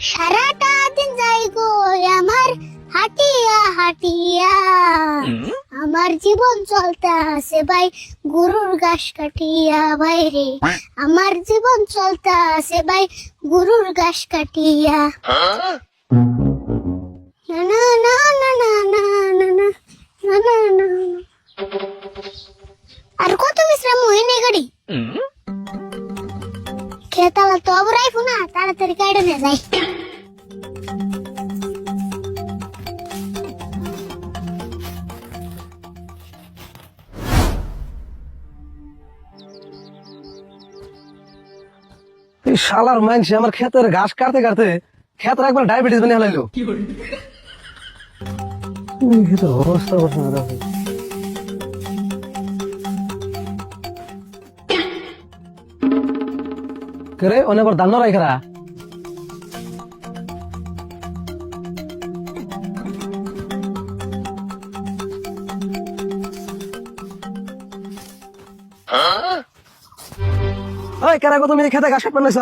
সারাটা দিন যাই গো আমার হাটিয়া হাটিয়া আমার জীবন চলতে আছে ভাই গরুর ঘাস কাটিয়া ভাই রে আমার জীবন চলতে আছে ভাই গরুর ঘাস কাটিয়া না না না না না না না না না না না না। আর কত বিশ্রাম হয়নি গাড়ি খেতালা তো আবার আইফো না তাড়াতাড়ি কাটে না যাই এই শালার মাইনসে আমার ক্ষেতের ঘাস কাটতে কাটতে ক্ষেতের একবার ডায়াবেটিস বানিয়ে হলাইলো উই, ক্ষেতের অবস্থা করছে করে অনেক দান রাখা ওই তুমি খেতে ঘাস কাটবে নাইছ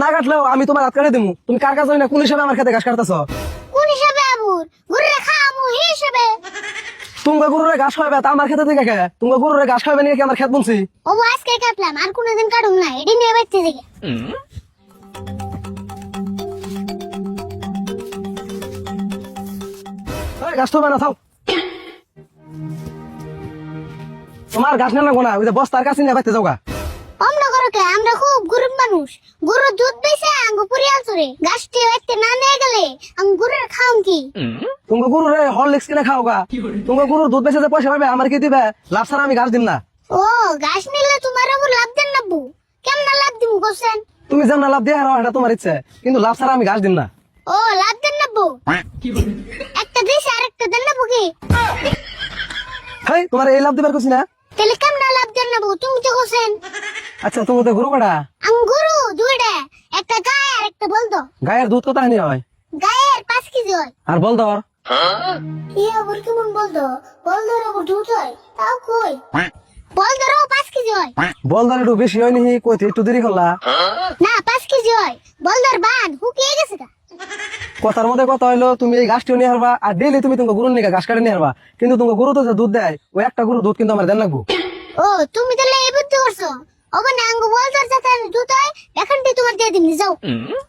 না কাটলেও আমি তোমার হাত কাটে দিব তুমি কার কাছে না কোন হিসাবে আমার খেতে ঘাস কাটতেছ? কোন হিসাবে আবুর? তুমি গরুরে ঘাস খাবে তা আমার খেতে থেকে খায় তোমরা গরুরে ঘাস খাবে নাকি আমার খেত বলছি ও আজকে কাটলাম আর কোনোদিন কাটুম না এডি নিয়ে বাইতে থেকে ঘাস তো না থাও তোমার ঘাস না লাগো না ওই যে বস্তার কাছে নিয়ে বাইতে যাওগা। কে আমরা খুব গরিব মানুষ। গরু দুধ বেচে আঙ্গু পুরিয়াল চরে। গাছটি বাইতে না নিয়ে গেলে আঙ্গু গরুর খাম কি? তুমি গরুরে হরলিক্স কিনে খাওগা তুমি গরুর দুধ বেচে যে পয়সা পাবে আমার কি দিবে? লাভ ছাড়া আমি ঘাস দিম না। ও গাছ নিলে তোমার আবার লাভ দেন নাবু কেমন লাভ দিমু কোসেন তুমি যেমন লাভ দিয়ে হারাও এটা তোমার ইচ্ছে। কিন্তু লাভ ছাড়া আমি ঘাস দিম না। ও লাভ দেন না নাবু একটা দিস আর একটা দেন নাবু কি? হেই তোমার এই লাভ দিবার কিছু না। তাহলে কেমন লাভ দেন নাবু তুমি তো কোসেন আচ্ছা তুমি তো গরু কাটা? আঙ্গুরু দুইটা। একটা গায়ে আর একটা বলদো। গায়ের দুধ কত হানি হয়? গায়ের পাঁচ কেজি হয়। আর বল ধর কি আবার কেমন বলদো? বলদোর আবার দুধ হয়? তাও কই? বলদোরও পাঁচ কেজি হয়। বল ধর একটু বেশি হয় নি কইতে একটু দেরি করলা? না পাঁচ কেজি হয়। বলদোর বান হুকিয়ে গেছে গা। কথার মধ্যে কথা হইল তুমি এই গাছটিও নিয়ে হারবা আর ডেইলি তুমি তোমার গরুর নিয়ে ঘাস কাটে নিয়ে হারবা। কিন্তু তোমার গরু তো দুধ দেয় ওই একটা গরু দুধ কিন্তু আমার দেন লাগবো। ও তুমি তাহলে এই বুদ্ধি করছ? ওবে না আঙ্গু বলদোর যাতে দুধ হয় এখানটি তোমার দিয়ে দিমনি যাও।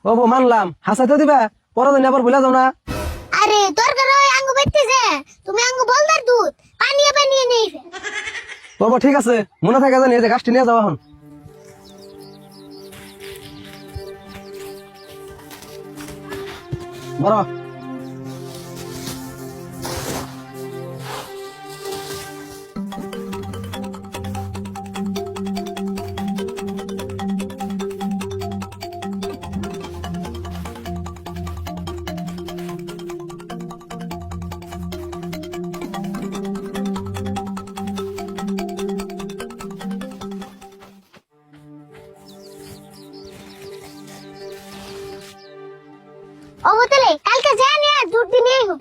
ও বউ, মানলাম। হাসাইতে দিবা? পরে দিন আবার বলে যাও না। আরে দরকার হয় আঙ্গু বেচতে যে তুমি আঙ্গু বলদার দুধ পানিয়ে পানিয়ে নেই বউ, ঠিক আছে। মনে থাকে জানি এই যে গাছটি নিয়ে যাও এখন। বড় जाने झूठी नहीं हो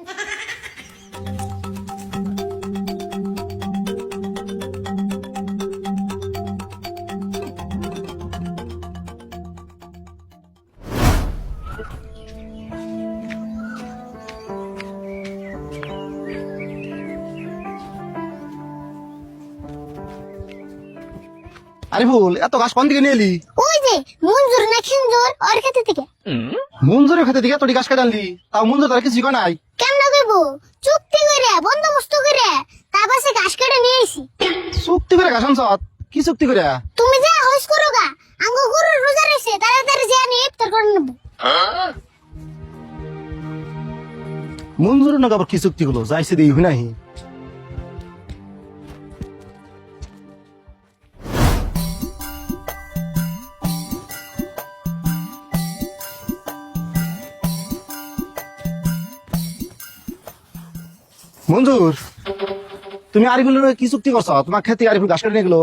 আরিফুল এত গাছ কোন দিকে নিয়ে এলি ও যে মঞ্জুর না খিঞ্জুর ওর খেতে থেকে। মঞ্জুরের খেতে দিকে তোর গাছ কেটে আনলি তাও মঞ্জুর তার কিছু নাই। কেমন কইবো? চুক্তি করে বন্দোবস্ত করে তার পাশে ঘাস কেটে নিয়ে আইছি। চুক্তি করে গাছ আনছ? কি চুক্তি করে তুমি যা হইস করো গা। আঙ্গু গরুর রোজা রয়েছে তাড়াতাড়ি যা নিয়ে ইফতার করে নেব। মঞ্জুরের নাকি কি চুক্তি গুলো যাইছে দিই নাহি। মঞ্জুর তুমি আরিফুলের কি চুক্তি করছ? তোমার খেতে আরিফুল গাছ কেটে নিয়ে গেলো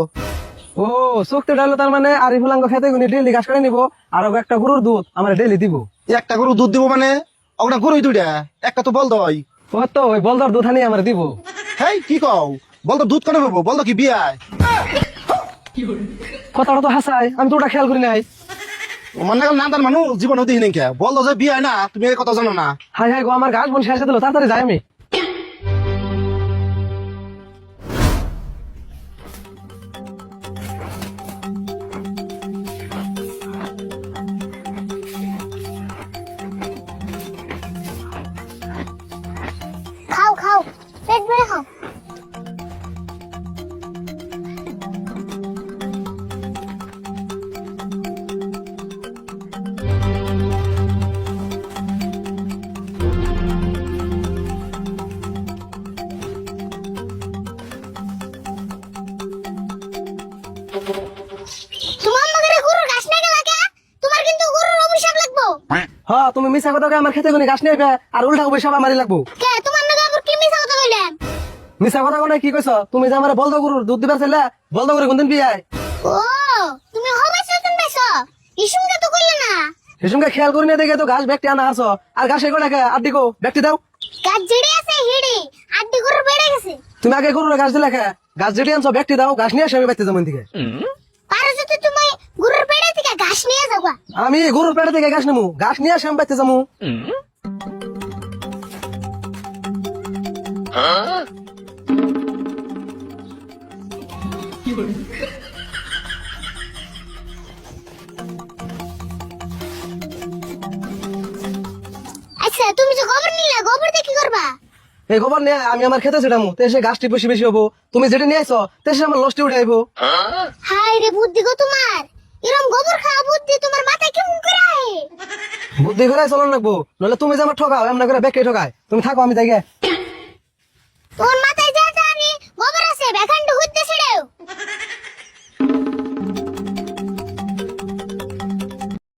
ও চোখতে ডালো তার মানে আরিফুলাঙ্গ খেতে গুনি ডেইলি ঘাস কাটে নিব আর একটা গরুর দুধ আমার ডেইলি দিব। একটা গরু দুধ দিব মানে? ওটা গরুই দুইটা একটা তো বল দই ও তো ওই বলদার দুধ আনি আমার দিব। হেই কি কও? বল তো দুধ কেন পাবো? বল তো কি বিয়ায় কথাটা তো হাসাই আমি তো ওটা খেয়াল করি নাই। মানে না তার মানুষ জীবন হিনে কে বলতো যে বিয়ে হয় না তুমি এই কথা জানো না। হাই হাই গো আমার গাছ বোন শেষ দিল তাড়াতাড়ি যাই আমি। হ্যাঁ তুমি মিশা কথা আমার খেতে কোনে গাছ নিয়ে আইবে, আর উল্টা পয়সা মারি লাগবো। কে? তোমার নাকি আবার কি মিছা কথা মিশা কোনে কি কইছ? তুমি যে আমার বলদ গরুর দুধ দিবার চাইলে বলদ গরু কোনদিন ও তুমি হবে সতন বেছো ইসুমকে তো কইলে না। সেসঙ্গে খেয়াল করি না দেখে তো ঘাস ব্যক্তি আনা আর ঘাস এগো নাকি আর দিকো ব্যক্তি দাও। গাছ জেড়ে আছে হিড়ি। আড্ডি গরু বেড়ে গেছে। তুমি আগে গরুর ঘাস দিলে খা গাছ যেটি আনছো ব্যক্তি দাও ঘাস নিয়ে আসে আমি বাইতে যেমন থেকে পারো যদি তুমি গরুর পেড়ে থেকে ঘাস নিয়ে যাবা। আমি গরুর পেটে থেকে ঘাস নেব। ঘাস নিয়ে আসে আমি যাব। আচ্ছা তুমি যে গোবর নিলে গোবর দিয়ে কি করবা? এই খবর নিয়ে আমি আমার খেতে ছিলাম তে সে গাছটি বেশি বেশি হব। তুমি যেটা নিয়ে আসো তে সে আমার লসটি উঠে আইবো হাই রে বুদ্ধি গো তোমার। এরম গোবর খাওয়া বুদ্ধি তোমার মাথায় কেমন করে? বুদ্ধি করে চলন লাগবো। নাহলে তুমি যে আমার ঠকাও, এমন করে বেকে ঠকায়। তুমি থাকো, আমি যাই